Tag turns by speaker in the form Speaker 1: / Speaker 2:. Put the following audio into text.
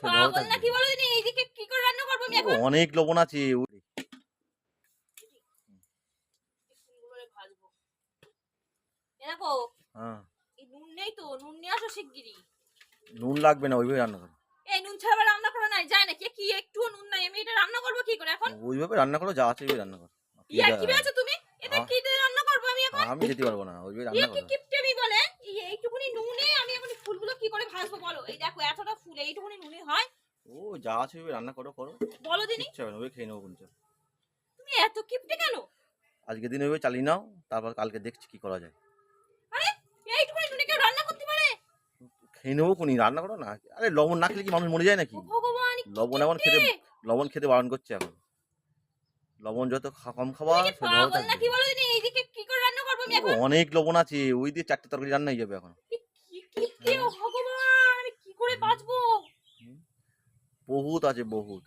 Speaker 1: সেটাও
Speaker 2: পাগল
Speaker 1: থাকবে।
Speaker 2: নাকি বলো দিনি এইদিকে কি করে রান্না করব আমি এখন?
Speaker 1: অনেক লবণ আছে
Speaker 2: দেখো
Speaker 1: হ্যাঁ।
Speaker 2: এই নুন নেই তো নুন নিয়ে আসো শিগগিরি
Speaker 1: নুন লাগবে না ওইভাবে রান্না করো।
Speaker 2: এই নুন ছাড়া রান্না করা নাই? যায় নাকি? কি নুন নাই আমি এটা রান্না করব কি করে এখন?
Speaker 1: ওইভাবে রান্না করো যা আছে ওইভাবে রান্না করো।
Speaker 2: ইয়া কি তুমি? এটা
Speaker 1: হ্যাঁ।
Speaker 2: কি দিয়ে রান্না করব আমি এখন?
Speaker 1: আমি যেতে পারব না ওইভাবে রান্না
Speaker 2: কি কিপটেমি বলে এই এইটুকুনি নুনে আমি এখন ফুলগুলো কি করে? এই দেখো এতটা ফুল এইটুকুনি নুনে হয়?
Speaker 1: ও যা আছে রান্না করো করো।
Speaker 2: বলো দিনি।
Speaker 1: ওই খেয়ে নেব কিন্তু
Speaker 2: তুমি এত কিপটে কেন?
Speaker 1: আজকের দিন ওইভাবে চালিয়ে নাও তারপর কালকে দেখছি কি করা যায়।
Speaker 2: আরে এইটুকুনি নুনে কেউ রান্না করতে পারে?
Speaker 1: খেয়ে নেব কোনি রান্না করো না। আরে লবণ না খেলে কি মানুষ মরে যায় নাকি?
Speaker 2: ভগবান
Speaker 1: লবণ এখন খেতে লবণ খেতে বারণ করছে এখন। লবণ যত কম খাওয়া
Speaker 2: তুমি
Speaker 1: সে ভালো
Speaker 2: পাগল নাকি
Speaker 1: থাকবে
Speaker 2: বলো দিনি? এইদিকে কি করে রান্না করব আমি এখন?
Speaker 1: অনেক লবণ আছে ওই দিয়ে চারটে তরকারি রান্না হয়ে যাবে এখন
Speaker 2: কি কিপটে ও ভগবান আমি কি করে বাঁচবো
Speaker 1: বহুত আছে বহুত।